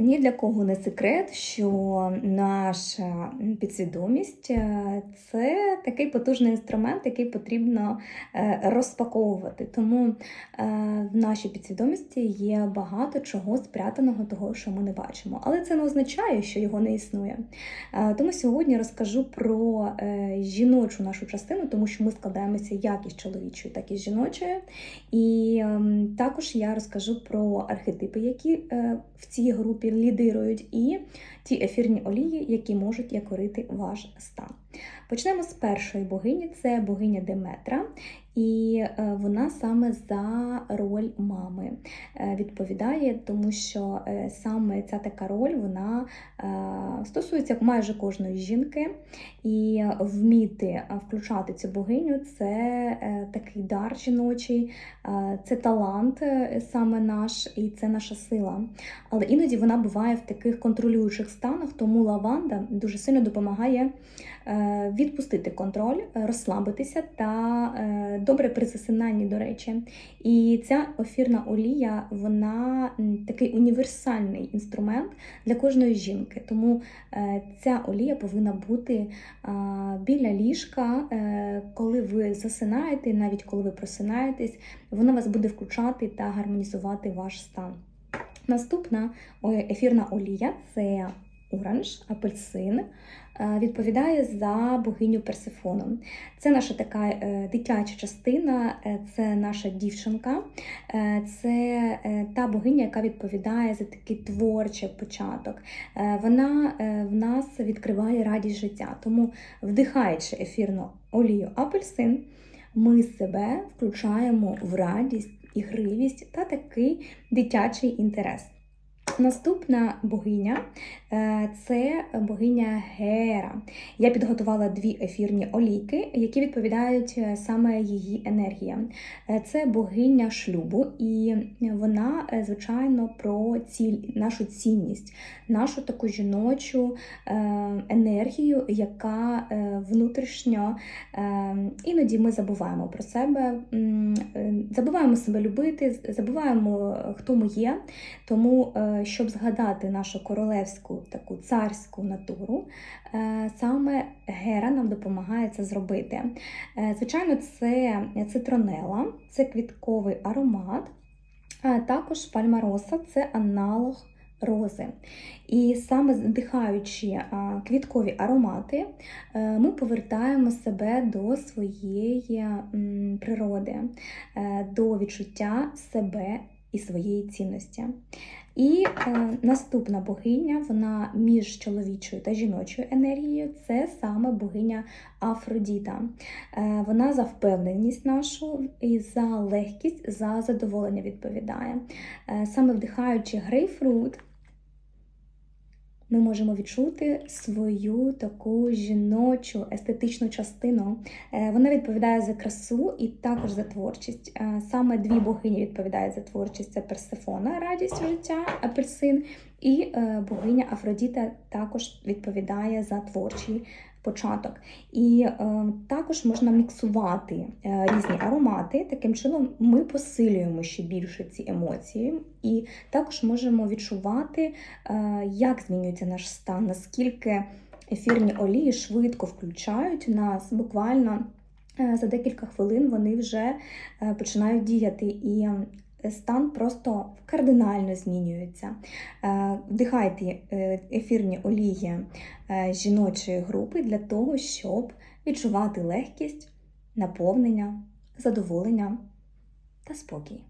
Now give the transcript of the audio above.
Ні для кого не секрет, що наша підсвідомість е, це такий потужний інструмент, який потрібно е, розпаковувати. Тому е, в нашій підсвідомості є багато чого спрятаного, того, що ми не бачимо. Але це не означає, що його не існує. Тому сьогодні розкажу про жіночу нашу частину, тому що ми складаємося як із чоловічої, так і з жіночої. І також я розкажу про архетипи, які в цій групі лідирують, і ті ефірні олії, які можуть якорити ваш стан. Почнемо з першої богині, це богиня Деметра, і е, вона саме за роль мами е, відповідає, тому що е, саме ця така роль вона стосується майже кожної жінки, і вміти включати цю богиню це такий дар жіночий, це талант саме наш, і це наша сила. Але іноді вона буває в таких контролюючих станах, тому лаванда дуже сильно допомагає відпустити контроль, розслабитися та добре при засинанні, до речі. І ця ефірна олія, вона такий універсальний інструмент для кожної жінки. Тому е, ця олія повинна бути біля ліжка, е, коли ви засинаєте, навіть коли ви просинаєтесь, вона вас буде включати та гармонізувати ваш стан. Наступна ефірна олія це оранж, апельсин. Е, відповідає за богиню Персифону. Це наша така е, дитяча частина, е, це наша дівчинка, це та богиня, яка відповідає за такий творчий початок. Вона в нас відкриває радість життя. Тому, вдихаючи ефірну олію апельсин, ми себе включаємо в радість, ігривість та такий дитячий інтерес. Наступна богиня е, це богиня Гера. Я підготувала дві ефірні олійки, які відповідають е, саме її енергіям. Е, це богиня шлюбу, і вона, звичайно, про ціль, нашу цінність, нашу таку жіночу енергію, яка внутрішньо іноді ми забуваємо про себе, забуваємо себе любити, забуваємо, хто ми є. Тому щоб згадати нашу королевську таку царську натуру, е, саме Гера нам допомагає це зробити. Е, звичайно, це цитронела, це квітковий аромат, а також пальмароса це аналог. Рози. І саме вдихаючи квіткові аромати, е, ми повертаємо себе до своєї природи, до відчуття себе і своєї цінності. І е, наступна богиня, вона між чоловічою та жіночою енергією, це саме богиня Афродіта. Е, Вона за впевненість нашу і за легкість, за задоволення відповідає. Е, Саме вдихаючи грейпфрут, ми можемо відчути свою таку жіночу естетичну частину. Е, вона відповідає за красу і також за творчість. Е, саме дві богині відповідають за творчість: це Персифона, радість життя, апельсин, і е, богиня Афродіта також відповідає за творчий початок. І е, також можна міксувати е, різні аромати. Таким чином ми посилюємо ще більше ці емоції, і також можемо відчувати, е, як змінюється наш стан, наскільки ефірні олії швидко включають нас буквально. Е, за декілька хвилин вони вже е, починають діяти, і стан просто кардинально змінюється. Е, вдихайте е, ефірні олії е, жіночої групи для того, щоб відчувати легкість, наповнення, задоволення та спокій.